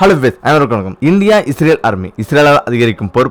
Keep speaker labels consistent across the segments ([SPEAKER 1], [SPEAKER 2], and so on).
[SPEAKER 1] Hello base அனைவருக்கும் வணக்கம் India Israel army இஸ்ரேலால் அதிகரிக்கும் போர்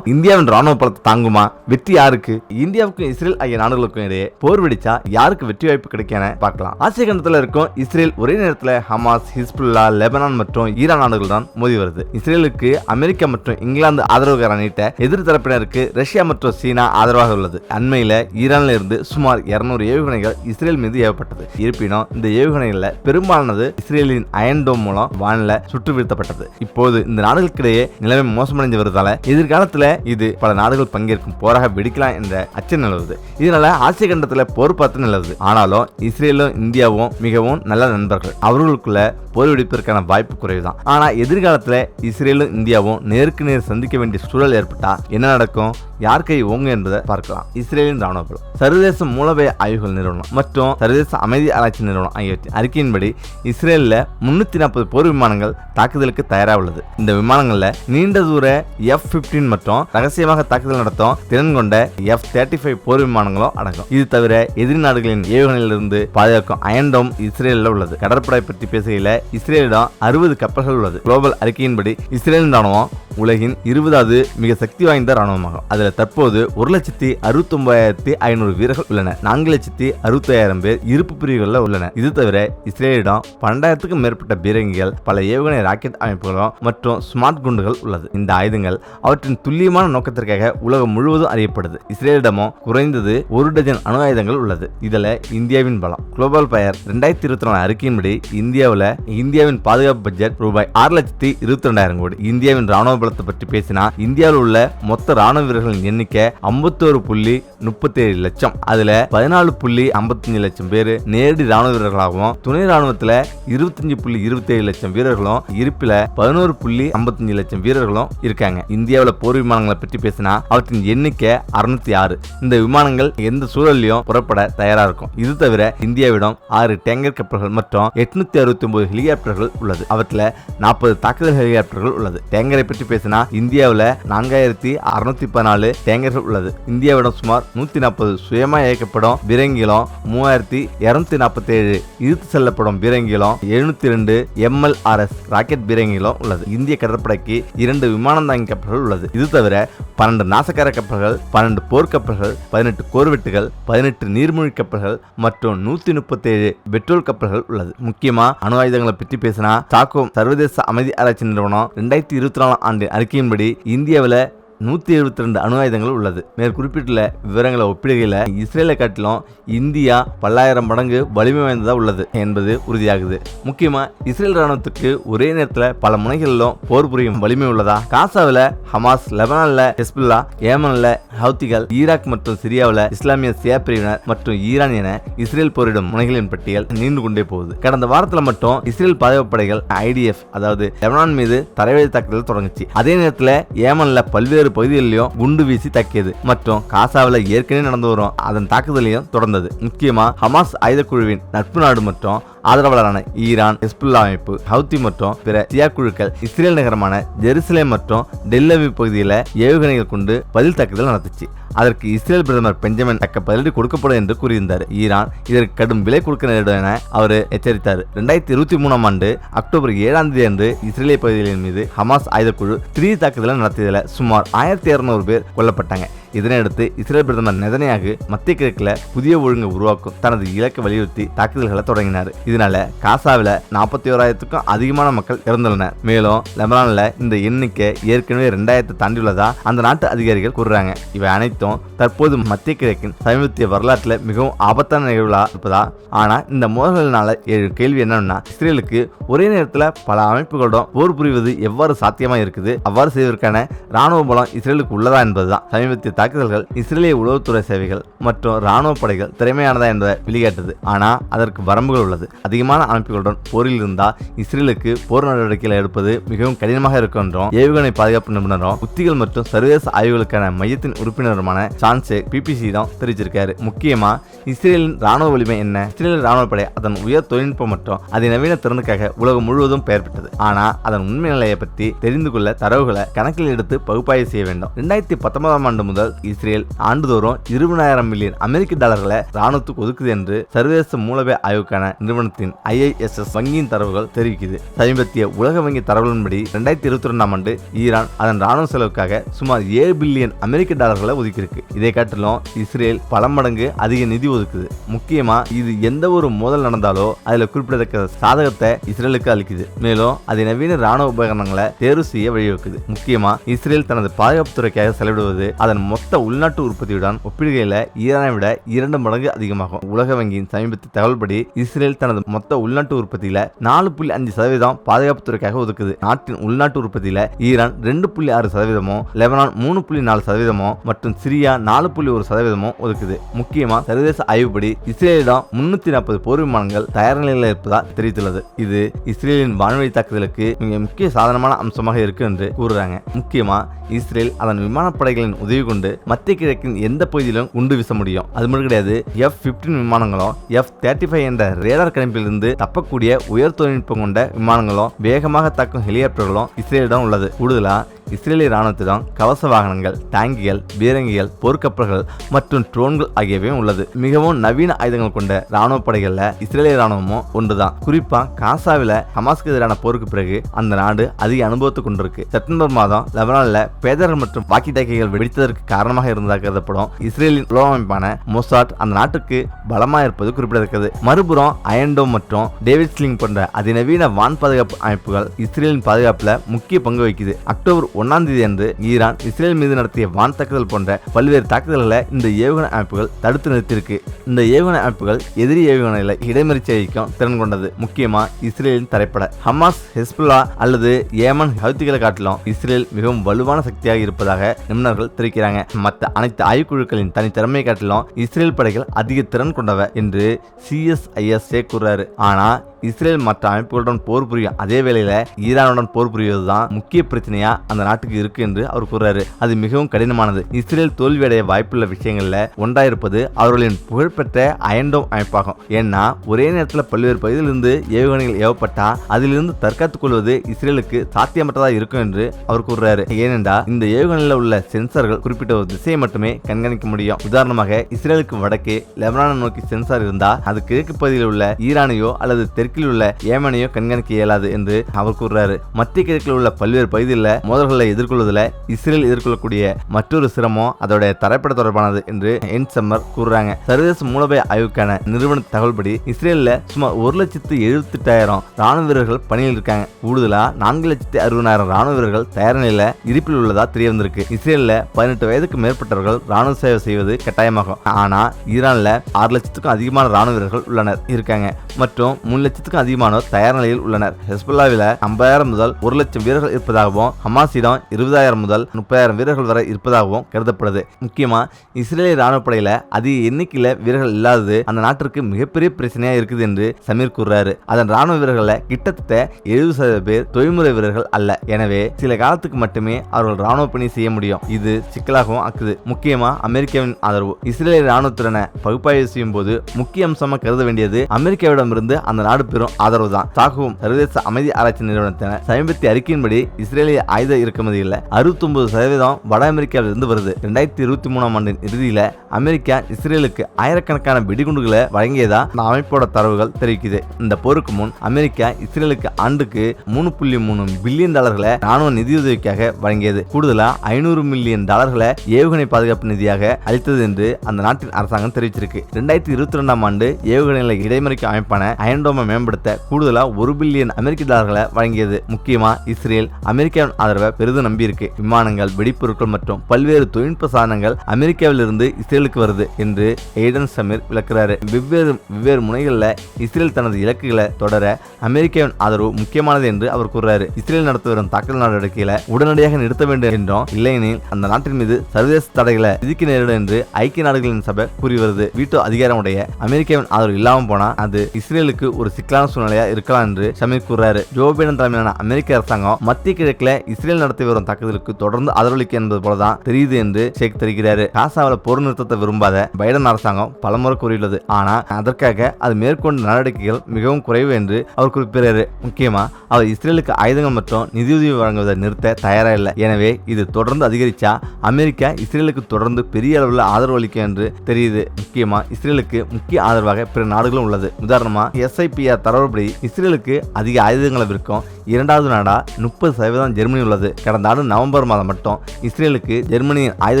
[SPEAKER 1] இந்தியாவின் ராணுவ பலத்தை தாங்குமா? வெற்றி யாருக்கு? இந்தியாவுக்கும் இஸ்ரேல் ஆகிய நாடுகளுக்கும் இடையே போர் வெடிச்சா யாருக்கு வெற்றி வாய்ப்பு கிடைக்கும் பார்க்கலாம். ஆசிய கண்டத்தில் இருக்கும் இஸ்ரேல் ஒரே நேரத்தில் ஹமாஸ் ஹிஸ்புல்லா லெபனான் மற்றும் ஈரான் நாடுகள் தான் மோதி வருது. இஸ்ரேலுக்கு அமெரிக்கா மற்றும் இங்கிலாந்து ஆதரவு நீட்ட எதிர் தரப்பினருக்கு ரஷ்யா மற்றும் சீனா ஆதரவாக உள்ளது. அண்மையில் ஈரானில் இருந்து சுமார் 200 ஏவுகணைகள் இஸ்ரேல் மீது ஏவப்பட்டது. இருப்பினும் இந்த ஏவுகணைகளில் பெரும்பாலானது இஸ்ரேலின் அயன்டோம் மூலம் வானில சுட்டு நிறுத்தப்பட்டது இப்போது இந்த நாடுகளுக்கிடையே நிலைமை மோசமடைந்து வருவதால எதிர்காலத்தில் இது பல நாடுகள் பங்கேற்கும் போராக வெடிக்கலாம் என்ற அச்சம் நிலவுது. இதனால ஆசிய கண்டத்தில் போர் பார்த்து நிலவுது. ஆனாலும் இஸ்ரேலும் இந்தியாவும் மிகவும் நல்ல நண்பர்கள். அவர்களுக்குள்ள போர் வெடிப்பதற்கான வாய்ப்பு குறைவுதான். ஆனால் எதிர்காலத்தில் இஸ்ரேலும் இந்தியாவும் நேருக்கு நேர் சந்திக்க வேண்டிய சூழல் ஏற்பட்டால் என்ன நடக்கும்? யார் கை ஓங்கும் என்பதை பார்க்கலாம். இஸ்ரேலின் ராணுவ பலம் சர்வதேச மூலவை ஆய்வுகள் நிறுவனம் மற்றும் சர்வதேச அமைதி ஆராய்ச்சி நிறுவனம் ஆகியவற்றின் அறிக்கையின்படி இஸ்ரேலில் முன்னூற்றி நாற்பது போர் விமானங்கள் தாக்குதலுக்கு தயாராக உள்ளது. இந்த விமானங்கள்ல நீண்ட தூர எஃப் 15 மற்றும் ரகசியமாக தாக்குதல் நடத்தும் திறன் கொண்ட எஃப் தேர்ட்டி ஃபைவ் போர் விமானங்களும் அடங்கும். இது தவிர எதிரி நாடுகளின் ஏவுகணையிலிருந்து பாதுகாக்கும் அயன்டோம் இஸ்ரேலில் உள்ளது. கடற்படை பற்றி பேசுகையில் இஸ்ரேலிடம் அறுபது கப்பல்கள் உள்ளது. குளோபல் அறிக்கையின்படி இஸ்ரேலின் ராணுவம் உலகின் இருபதாவது மிக சக்தி வாய்ந்த ராணுவமாகும் அதில் தற்போது ஒரு லட்சத்தி அறுபத்தி ஒன்பதாயிரத்தி ஐநூறு வீரர்கள் உள்ளனர் நான்கு லட்சத்தி அறுபத்தாயிரம் பேர் இருப்பு பிரிவுகளில் உள்ளனர் இது தவிர இஸ்ரேலிடம் பன்னெண்டாயிரத்துக்கும் மேற்பட்ட பீரங்கிகள் பல ஏவுகணை ராக்கெட் அமைப்புகளும் மற்றும் ஸ்மார்ட் குண்டுகள் உள்ளது. இந்த ஆயுதங்கள் அவற்றின் துல்லியமான நோக்கத்திற்காக உலகம் முழுவதும் அறியப்படுது. இஸ்ரேலிடமும் குறைந்தது ஒரு டஜன் அணு ஆயுதங்கள் உள்ளது. இதில் இந்தியாவின் பலம். குளோபல் பயர் ரெண்டாயிரத்தி இருபத்தி நாலு அறிக்கையின்படி இந்தியாவில் இந்தியாவின் பாதுகாப்பு பட்ஜெட் ரூபாய் ஆறு லட்சத்தி இருபத்தி ரெண்டாயிரம் கோடி. இந்தியாவின் ராணுவ பலத்தை பற்றி பேசினா இந்தியாவில் உள்ள மொத்த ராணுவ வீரர்களின் எண்ணிக்கை ஐம்பத்தோரு புள்ளி முப்பத்தி ஏழு லட்சம். அதுல பதினாலு புள்ளி ஐம்பத்தஞ்சு லட்சம் பேர் நேரடி ராணுவ வீரர்களாகவும் துணை ராணுவத்தில் இருபத்தஞ்சு புள்ளி இருபத்தி ஏழு லட்சம் வீரர்களும் இருப்பில பதினோரு புள்ளி ஐம்பத்தஞ்சு லட்சம் வீரர்களும் இருக்காங்க. இந்தியாவில் போர் விமானங்களை பற்றி பேசினா அவற்றின் எண்ணிக்கை அறுநூத்தி ஆறு. இந்த விமானங்கள் எந்த சூழல்லையும் புறப்பட தயாரா இருக்கும். இது தவிர இந்தியாவிடம் ஆறு டேங்கர் கப்பல்கள் மற்றும் எட்நூத்தி அறுபத்தி ஒன்பது ஹெலிகாப்டர்கள் உள்ளது. அவற்றில் நாற்பது தாக்குதல் ஹெலிகாப்டர்கள் உள்ளது. டேங்கரை பற்றி பேசினா இந்தியாவில் நான்காயிரத்தி அறுநூத்தி பதினாலு டேங்கர்கள் உள்ளது. இந்தியாவிடம் சுமார் நூத்தி நாற்பது சுயமா இயக்கப்படும் பீரங்கிகளும் மூவாயிரத்தி இருநூத்தி நாற்பத்தி ஏழு இழுத்து செல்லப்படும் பீரங்கிகளும் எழுநூத்தி ரெண்டு எம்எல்ஆர்எஸ் ராக்கெட் பீரங்கிகளும் உள்ளது. இந்திய கடற்படைக்கு இரண்டு விமானம் தாங்கி கப்பல்கள் உள்ளது. இது தவிர பன்னெண்டு நாசக்கார கப்பல்கள் பன்னெண்டு போர்க்கப்பல்கள் பதினெட்டு கோர்வெட்டுகள் பதினெட்டு நீர்மூழ்கி கப்பல்கள் மற்றும் நூத்தி முப்பத்தி ஏழு பெட்ரோல் கப்பல்கள் உள்ளது. முக்கியமா அணு ஆயுதங்களை பற்றி பேசினா தாக்கும் சர்வதேச அமைதி ஆராய்ச்சி நிறுவனம் ரெண்டாயிரத்தி இருபத்தி நாலாம் ஆண்டு அறிக்கையின்படி இந்தியாவில் நூற்றி எழுபத்தி ரெண்டு அணு ஆயுதங்கள் உள்ளது. மேற்குறிப்பிட்ட விவரங்களை ஒப்பிடுகையில் இஸ்ரேலை காட்டிலும் இந்தியா பல்லாயிரம் மடங்கு வலிமை வாய்ந்ததாக உள்ளது என்பது உறுதியாகுது. முக்கியமாக இஸ்ரேல் ராணுவத்துக்கு ஒரே நேரத்தில் பல முனைகளிலும் போர் புரியும் வலிமை உள்ளதா? காசாவில் ஹமாஸ் லெபனானில் ஹெஸ்புல்லா ஏமனில் ஹவுத்திகள் ஈராக் மற்றும் சிரியாவில் இஸ்லாமிய சியா பிரிவினர் மற்றும் ஈரான் என இஸ்ரேல் போரிடும் முனைகளின் பட்டியல் நீண்டு கொண்டே போகுது. கடந்த வாரத்தில் மட்டும் இஸ்ரேல் பாதுகாப்பு படைகள் ஐடிஎஃப் அதாவது லெபனான் மீது தரைவழி தாக்குதல் தொடங்குச்சு. அதே நேரத்தில் ஏமனில் பல்வேறு பகுதிகளிலும் குண்டு வீசி தாக்கியது. மற்றும் காசாவில் ஏற்கனவே நடந்து வரும் அதன் தாக்குதலையும் தொடர்ந்தது. முக்கியமா ஹமாஸ் ஆயுதக்குழுவின் நட்பு நாடு மற்றும் ஆதரவாளரான ஈரான் ஹெஸ்புல்லா அமைப்பு ஹவுத்தி மற்றும் பிற சியா குழுக்கள் இஸ்ரேல் நகரமான ஜெருசலேம் மற்றும் டெல்லவி பகுதியில் ஏவுகணைகள் கொண்டு பதில் தாக்குதல் நடத்துச்சு. அதற்கு இஸ்ரேல் பிரதமர் பெஞ்சமின் தக்க பதிலடி கொடுக்கப்படும் என்று கூறியிருந்தார். ஈரான் இதற்கு கடும் விலை கொடுக்க நேரிடும் என அவர் எச்சரித்தார். ரெண்டாயிரத்தி இருபத்தி மூணாம் ஆண்டு அக்டோபர் ஏழாம் தேதி அன்று இஸ்ரேலிய பகுதிகளின் மீது ஹமாஸ் ஆயுதக்குழு திடீர் தாக்குதலை நடத்தியதில் சுமார் ஆயிரத்தி இருநூறு பேர் கொல்லப்பட்டாங்க. இதனையடுத்து இஸ்ரேல் பிரதமர் நெதனையாக மத்திய கிழக்கில் புதிய ஒழுங்கை உருவாக்கும் தனது இலக்கை வலியுறுத்தி தாக்குதல்களை தொடங்கினார். இதனால காசாவில் நாற்பத்தி ஓராயிரத்துக்கும் அதிகமான மக்கள் இறந்துள்ளனர். மேலும் லெபனானில் இந்த எண்ணிக்கை ஏற்கனவே ரெண்டாயிரத்தை தாண்டியுள்ளதா அந்த நாட்டு அதிகாரிகள் கூறுறாங்க. இவை அனைத்தும் தற்போது மத்திய கிழக்கின் சமீபத்திய வரலாற்றில் மிகவும் ஆபத்தான நிகழ்வுகளாக இருப்பதா? ஆனால் இந்த மோதல்களால எழும் கேள்வி என்னன்னா இஸ்ரேலுக்கு ஒரே நேரத்தில் பல அமைப்புகளுடன் போர் புரிவது எவ்வாறு சாத்தியமாக இருக்குது? அவ்வாறு செய்வதற்கான ராணுவ பலம் இஸ்ரேலுக்கு உள்ளதா என்பதுதான் சமீபத்திய தாக்குதல்கள் இஸ்ரேலிய உளவுத்துறை சேவைகள் மற்றும் ராணுவ படைகள் திறமையானதா என்பதை வெளியேற்றது ஆனால் அதற்கு வரம்புகள் உள்ளது. அதிகமான அமைப்புகளுடன் போரில் இருந்தால் இஸ்ரேலுக்கு போர் நடவடிக்கைகளை எடுப்பது மிகவும் கடினமாக இருக்கும் என்றும் ஏவுகணை பாதுகாப்பு நிபுணரும் உத்திகள் மற்றும் சர்வதேச ஆய்வுகளுக்கான மையத்தின் உறுப்பினருமான சான்சே பிபிசி தான் தெரிவிச்சிருக்காரு. முக்கியமா இஸ்ரேலின் ராணுவ வலிமை என்ன? இஸ்ரேல் ராணுவ படை அதன் உயர் தொழில்நுட்பம் மற்றும் அதிநவீன திறனுக்காக உலகம் முழுவதும் பெயர் பெற்றது. ஆனால் அதன் உண்மை நிலையை பற்றி தெரிந்து கொள்ள தரவுகளை கணக்கில் எடுத்து பகுப்பாய்வு செய்ய வேண்டும். இரண்டாயிரத்தி பத்தொன்பதாம் ஆண்டு முதல் முதல் இஸ்ரேல் ஆண்டுதோறும் இருபதாயிரம் மில்லியன் அமெரிக்க டாலர்களை ராணுவத்துக்கு ஒதுக்குது என்று சர்வதேச மூலவே ஆய்வுக்கான நிறுவனத்தின் ஐஐஎஸ்எஸ் வங்கியின் தரவுகள் தெரிவிக்குது. சமீபத்திய உலக வங்கி தரவுகளின்படி ரெண்டாயிரத்தி இருபத்தி ரெண்டாம் ஆண்டு ஈரான் அதன் ராணுவ செலவுக்காக சுமார் ஏழு பில்லியன் அமெரிக்க டாலர்களை ஒதுக்கியிருக்கு. இதை காட்டிலும் இஸ்ரேல் பல மடங்கு அதிக நிதி ஒதுக்குது. முக்கியமா இது எந்த ஒரு மோதல் நடந்தாலோ அதுல குறிப்பிடத்தக்க சாதகத்தை இஸ்ரேலுக்கு அளிக்குது. மேலும் அது நவீன ராணுவ உபகரணங்களை தேர்வு செய்ய வழிவகுக்குது. முக்கியமா இஸ்ரேல் தனது பாதுகாப்புத்துறைக்காக செலவிடுவது அதன் மொத்த உள்நாட்டு உற்பத்தியுடன் ஒப்பிடுகையில் ஈரானை விட இரண்டு மடங்கு அதிகமாகும். உலக வங்கியின் சமீபத்திய தகவல்படி இஸ்ரேல் தனது மொத்த உள்நாட்டு உற்பத்தியில நாலு புள்ளி அஞ்சு சதவீதம் பாதுகாப்பு துறைக்காக ஒதுக்குது. நாட்டின் உள்நாட்டு உற்பத்தியில ஈரான் ரெண்டு புள்ளி ஆறு சதவீதமோ லெபனான் மூணு புள்ளி நாலு சதவீதமோ மற்றும் சிரியா நாலு புள்ளி ஒரு சதவீதமோ ஒதுக்குது. முக்கியமா சர்வதேச ஆய்வுப்படி இஸ்ரேலிடம் முன்னூத்தி நாற்பது போர் விமானங்கள் தயார் நிலையில் இருப்பதாக தெரிவித்துள்ளது. இது இஸ்ரேலின் வான்வழி தாக்குதலுக்கு மிக முக்கிய சாதனமான அம்சமாக இருக்கு என்று கூறுறாங்க. முக்கியமா இஸ்ரேல் அதன் விமானப்படைகளின் உதவி கொண்டு மத்திய கிழக்கின் எந்த பகுதியிலும் குண்டு வீச முடியும். அது மட்டும் கிடையாது எஃப் பிப்டீன் விமானங்களும் எஃப் தேர்ட்டி ஃபைவ் என்ற ரேடார் கணிப்பிலிருந்து தப்பக்கூடிய உயர் தொழில்நுட்பம் கொண்ட விமானங்களும் வேகமாக தாக்கும் ஹெலிகாப்டர்களும் இஸ்ரேலிடம் உள்ளது. கூடுதலா இஸ்ரேலிய ராணுவத்திடம் கவச வாகனங்கள் டாங்கிகள் பீரங்கிகள் போர்க்கப்பல்கள் மற்றும் ட்ரோன்கள் ஆகியவையும் உள்ளது. மிகவும் நவீன ஆயுதங்கள் கொண்ட ராணுவ படைகள்ல இஸ்ரேலிய ராணுவமும் ஒன்றுதான். குறிப்பா காசாவில ஹமாஸ்க்கு எதிரான போருக்கு பிறகு அந்த நாடு அதிக அனுபவத்தை கொண்டிருக்கு. செப்டம்பர் மாதம் லெபனான்ல பேதர்கள் மற்றும் வாக்கி டாக்கிகள் வெடித்ததற்கு காரணமாக இருந்ததாக கருதப்படும். இஸ்ரேலின் உலகமைப்பான அமைப்பான மொசாட் அந்த நாட்டுக்கு பலமாக இருப்பது குறிப்பிடத்தக்கது. மறுபுறம் அயன்டோ மற்றும் டேவிட் ஸ்லிங் போன்ற அதிநவீன வான் பாதுகாப்பு அமைப்புகள் இஸ்ரேலின் பாதுகாப்பில் முக்கிய பங்கு வகிக்குது. அக்டோபர் ஒன்னாம் தேதி அன்று ஈரான் இஸ்ரேல் மீது நடத்திய வான் தாக்குதல் போன்ற பல்வேறு தாக்குதல்களை இந்த ஏவுகணை அமைப்புகள் தடுத்து நிறுத்தியிருக்கு. இந்த ஏவுகணை அமைப்புகள் எதிரி ஏவுகணைகளை இடைமறிச்சி அழிக்கும் திறன் கொண்டது. முக்கியமா இஸ்ரேலின் தரைப்பட. ஹமாஸ் ஹெஸ்புல்லா அல்லது ஏமன் ஹவுத்திகளை காட்டிலும் இஸ்ரேல் மிகவும் வலுவான சக்தியாக இருப்பதாக நிபுணர்கள் தெரிவிக்கிறாங்க. மற்ற அனைத்து ஆய்வுக்குழுக்களின் தனித்திறமையை காட்டிலும் இஸ்ரேல் படைகள் அதிக திறன் கொண்டவை என்று சிஎஸ்ஐஎஸ்ஏ கூறாரு ஆனா இஸ்ரேல் மற்ற அமைப்புகளுடன் போர் புரியும் அதே வேளையில ஈரானுடன் போர் புரிவதுதான் முக்கிய பிரச்சனையா அந்த நாட்டுக்கு இருக்கு என்று அவர் கூறுறாரு. அது மிகவும் கடினமானது. இஸ்ரேல் தோல்வியடைய வாய்ப்புள்ள விஷயங்கள்ல ஒன்றாயிருப்பது அவர்களின் புகழ்பெற்ற அயன்டோம் அமைப்பாகும். ஏன்னா ஒரே நேரத்தில் பல்வேறு பகுதியிலிருந்து ஏவுகணைகள் ஏவப்பட்டா அதிலிருந்து தற்காத்துக் கொள்வது இஸ்ரேலுக்கு சாத்தியமற்றதா இருக்கும் என்று அவர் கூறுறாரு. ஏனென்றா இந்த ஏவுகணையில் உள்ள சென்சார்கள் குறிப்பிட்ட ஒரு திசையை மட்டுமே கண்காணிக்க முடியும். உதாரணமாக இஸ்ரேலுக்கு வடக்கே லெபனான நோக்கி சென்சார் இருந்தா அது கிழக்கு பகுதியில் உள்ள ஈரானையோ அல்லது தெற்கு கிழக்கில் உள்ள ஏமனையோ கண்காணிக்க இயலாது என்று அவர் கூறுறாரு. மத்திய கிழக்கில் உள்ள பல்வேறு பகுதிகளில் மோதல்களை எதிர்கொள்வதில் இஸ்ரேல் எதிர்கொள்ளக்கூடிய மற்றொரு சிரமம் அதோடைய தரைப்பட தொடர்பானது என்று என் சம்மர் கூறுறாங்க. சர்வதேச மூலபய ஆய்வுக்கான நிறுவன தகவல்படி இஸ்ரேலில் சுமார் ஒரு லட்சத்து எழுபத்தெட்டாயிரம் ராணுவ வீரர்கள் பணியில் இருக்காங்க. கூடுதலா நான்கு லட்சத்து அறுபதாயிரம் ராணுவ வீரர்கள் தயார் நிலையில் இருப்பில் உள்ளதா தெரிய வந்திருக்கு இஸ்ரேலில் பதினெட்டு வயதுக்கு மேற்பட்டவர்கள் ராணுவ சேவை செய்வது கட்டாயமாகும். ஆனால் ஈரானில் ஆறு லட்சத்துக்கும் அதிகமான ராணுவ வீரர்கள் உள்ளனர் இருக்காங்க. மற்றும் மூணு லட்சத்துக்கும் அதிகமானோர் தயார் நிலையில் உள்ளனர். ஹெஸ்புல்லாவில் ஐம்பதாயிரம் முதல் ஒரு லட்சம் வீரர்கள் இருப்பதாகவும் ஹமாஸிடம் இருபதாயிரம் முதல் முப்பதாயிரம் வீரர்கள் வரை இருப்பதாகவும் கருதப்படுது. முக்கியமா இஸ்ரேலிய ராணுவ படையில அதிக எண்ணிக்கையில வீரர்கள் இல்லாதது அந்த நாட்டிற்கு மிகப்பெரிய பிரச்சனையா இருக்குது என்று சமீர் கூறுறாரு. அதன் ராணுவ வீரர்கள கிட்டத்தட்ட எழுபது சதவீத பேர் தொழில்முறை வீரர்கள் அல்ல. எனவே சில காலத்துக்கு மட்டுமே அவர்கள் ராணுவ பணி செய்ய முடியும். இது சிக்கலாகவும் ஆக்குது. முக்கியமா அமெரிக்காவின் ஆதரவு. இஸ்ரேலிய ராணுவத்துடன பகுப்பாய்வு செய்யும் போது முக்கிய அம்சமாக கருத வேண்டியது அமெரிக்காவிடமிருந்து அந்த நாடு பெரும் ஆதரவு தான் தாகவும் சர்வதேச அமைதி ஆராய்ச்சி நிறுவனத்தின சமீபத்திய அறிக்கையின்படி இஸ்ரேலிய ஆயுத இறக்குமதியில் அறுபத்தொன்பது சதவீதம் வட அமெரிக்காவில் இருந்து வருது. ரெண்டாயிரத்தி இருபத்தி மூணாம் ஆண்டின் இறுதியில் அமெரிக்கா இஸ்ரேலுக்கு ஆயிரக்கணக்கான வெடிகுண்டுகளை வழங்கியதா அந்த அமைப்போட தரவுகள் தெரிவிக்குது. இந்த போருக்கு முன் அமெரிக்கா இஸ்ரேலுக்கு ஆண்டுக்கு மூணு புள்ளி மூணு பில்லியன் டாலர்களை ராணுவ நிதியுதவிக்காக வழங்கியது. கூடுதலா ஐநூறு மில்லியன் டாலர்களை ஏவுகணை பாதுகாப்பு நிதியாக அளித்தது என்று அந்த நாட்டின் அரசாங்கம் தெரிவிச்சிருக்கு. ரெண்டாயிரத்தி இருபத்தி ரெண்டாம் ஆண்டு ஏவுகணைகளை இடைமறிக்கும் அமைப்பான அயன்டோம மேம்படுத்த கூடுதலாக ஒரு பில்லியன் அமெரிக்க டாலர்களை வழங்கியது முக்கியமாக இஸ்ரேல். அமெரிக்காவின் ஆதரவை பெரிதும் நம்பியிருக்கு. விமானங்கள் வெடிப்பொருட்கள் மற்றும் பல்வேறு தொழில்நுட்ப சாதனங்கள் அமெரிக்காவில் இருந்து இஸ்ரேலுக்கு வருது என்று எய்டன் சமீர் விளக்குறாரு. வெவ்வேறு வெவ்வேறு முனைகளில் இஸ்ரேல் தனது இலக்குகளை தொடர அமெரிக்காவின் ஆதரவு முக்கியமானது என்று அவர் கூறுறாரு. இஸ்ரேல் நடத்தி வரும் தாக்குதல் நடவடிக்கைகளை உடனடியாக நிறுத்த வேண்டும் என்றும் இல்லையெனில் அந்த நாட்டின் மீது சர்வதேச தடைகளை விதிக்க நேரிடும் என்று ஐக்கிய நாடுகளின் சபை கூறி வருது. வீட்டோ அதிகாரமுடைய அமெரிக்காவின் ஆதரவு இல்லாமல் போனால் அது இஸ்ரேலுக்கு ஒரு சிக்கல் சிக்கலான சூழ்நிலையா இருக்கலாம் என்று ஷமீர் கூறாரு ஜோ பைடன் தலைமையிலான அமெரிக்க அரசாங்கம் மத்திய கிழக்குல இஸ்ரேல் நடத்தி வரும் தாக்குதலுக்கு தொடர்ந்து ஆதரவளிக்க என்பது போலதான் தெரியுது என்று ஷேக் தெரிகிறாரு. காசாவில் போர் நிறுத்தத்தை விரும்பாத பைடன் அரசாங்கம் பலமுறை கூறியுள்ளது. ஆனா அதற்காக அது மேற்கொண்ட நடவடிக்கைகள் மிகவும் குறைவு என்று அவர் குறிப்பிடுறாரு. முக்கியமா அவர் இஸ்ரேலுக்கு ஆயுதங்கள் மற்றும் நிதியுதவி வழங்குவதை நிறுத்த தயாரா இல்லை. எனவே இது தொடர்ந்து அதிகரிச்சா அமெரிக்கா இஸ்ரேலுக்கு தொடர்ந்து பெரிய அளவில் ஆதரவு அளிக்கும் என்று தெரியுது. முக்கியமா இஸ்ரேலுக்கு முக்கிய ஆதரவாக பிற நாடுகளும் உள்ளது. உதாரணமா எஸ்ஐபிஆர் தரவுப்படி இஸ்ரேலுக்கு அதிக ஆயுதங்களை விற்கும். இரண்டாவது நாடா முப்பது சதவீதம் ஜெர்மனி உள்ளது. கடந்த ஆண்டு நவம்பர் மாதம் மட்டும் இஸ்ரேலுக்கு ஜெர்மனியின் ஆயுத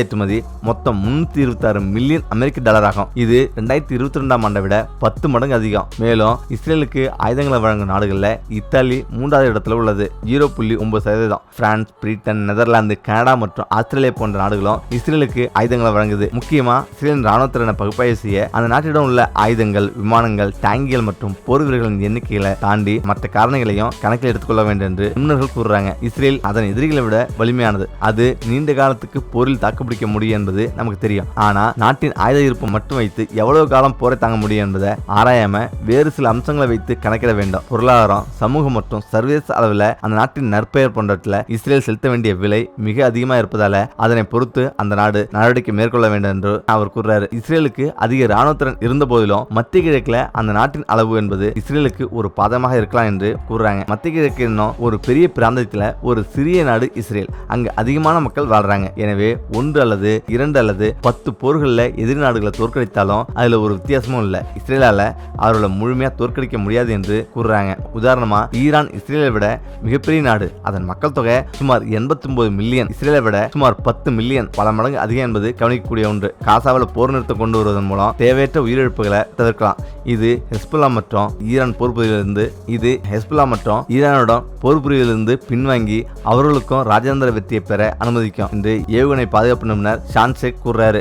[SPEAKER 1] ஏற்றுமதி மொத்தம் முன்னூத்தி இருபத்தி ஆறு மில்லியன் அமெரிக்க டாலர் ஆகும் இது ரெண்டாயிரத்தி இருபத்தி ரெண்டாம் ஆண்டை விட பத்து மடங்கு அதிகம். மேலும் இஸ்ரேலுக்கு ஆயுதங்களை வழங்கும் நாடுகளில் இத்தாலி மூன்றாவது இடத்துல உள்ளது. ஜீரோ புள்ளி ஒன்பது சதவீதம். பிரான்ஸ் பிரிட்டன் நெதர்லாந்து கனடா மற்றும் ஆஸ்திரேலியா போன்ற நாடுகளும் இஸ்ரேலுக்கு ஆயுதங்களை வழங்குது. முக்கியமா இஸ்ரேலின் ராணுவத்திறனை பகுப்பாய்வு செய்ய அந்த நாட்டிடம் உள்ள ஆயுதங்கள் விமானங்கள் டேங்கிகள் மற்றும் போர் வீரர்களின் எண்ணிக்கைகளை தாண்டி மற்ற காரணிகளையும் கணக்கில் எடுத்துக்கொள்ள வேண்டும் என்று நிபுணர்கள் கூறுறாங்க. இஸ்ரேல் அதன் எதிரிகளை விட வலிமையானது. அது நீண்ட காலத்துக்கு போரில் தாக்குப்பிடிக்க முடியும் என்பது நமக்கு தெரியும். ஆனா நாட்டின் ஆயுத இருப்பு மட்டும் வைத்து எவ்வளவு காலம் போரை தாங்க முடியும் என்பதை ஆராயாம வேறு சில அம்சங்களை வைத்து கணக்கிட வேண்டும். பொருளாதாரம் சமூகம் மற்றும் சர்வதேச அளவில் அந்த நாட்டின் நற்பெயர் போன்றவற்றில் இஸ்ரேல் செலுத்த வேண்டிய விலை மிக அதிகமா இருப்பதால அதனை பொறுத்து அந்த நாடு நடவடிக்கை மேற்கொள்ள வேண்டும் என்று அவர் கூறுறாரு. இஸ்ரேலுக்கு அதிக ராணுவத்திறன் இருந்த போதிலும் மத்திய கிழக்கில் அந்த நாட்டின் அளவு என்பது இஸ்ரேலுக்கு ஒரு பாதமாக இருக்கலாம் என்று கூறுறாங்க. மத்திய கிழக்கு இன்னும் ஒரு பெரிய பிராந்தியத்தில் ஒரு சிறிய நாடு இஸ்ரேல். அங்கு அதிகமான மக்கள் வாழ்றாங்க. எனவே ஒன்று அல்லது இரண்டு அல்லது பத்து போர்களில் எதிரி நாடுகளை தோற்கடித்தாலும் அதில் ஒரு வித்தியாசமும் இல்லை. இஸ்ரேலால் அவர்களை முழுமையாக தோற்கடிக்க முடியாது என்று கூறுறாங்க. உதாரணமாக ஈரான் இஸ்ரேலை விட மிகப்பெரிய நாடு. அதன் மக்கள் தொகை சுமார் 89 மில்லியன். இஸ்ரேலை விட சுமார் பத்து மில்லியன். பல மடங்கு அதிகம் என்பது கவனிக்கக்கூடிய ஒன்று. காசாவில் போர் நிறுத்தம் கொண்டு வருவதன் மூலம் தேவையற்ற உயிரிழப்புகளை தவிர்க்கலாம். இது ஹெஸ்புல்லா மற்றும் ஈரான் போர் புரிவதிலிருந்து இது ஹெஸ்புல்லா மற்றும் ஈரானுடன் போர் புரிவதிலிருந்து பின்வாங்கி அவர்களுக்கும் ராஜேந்திர வெற்றியை பெற அனுமதிக்கும் என்று ஏவுகணை பாதுகாப்பு நிபுணர் ஷான்செக் கூறுறாரு.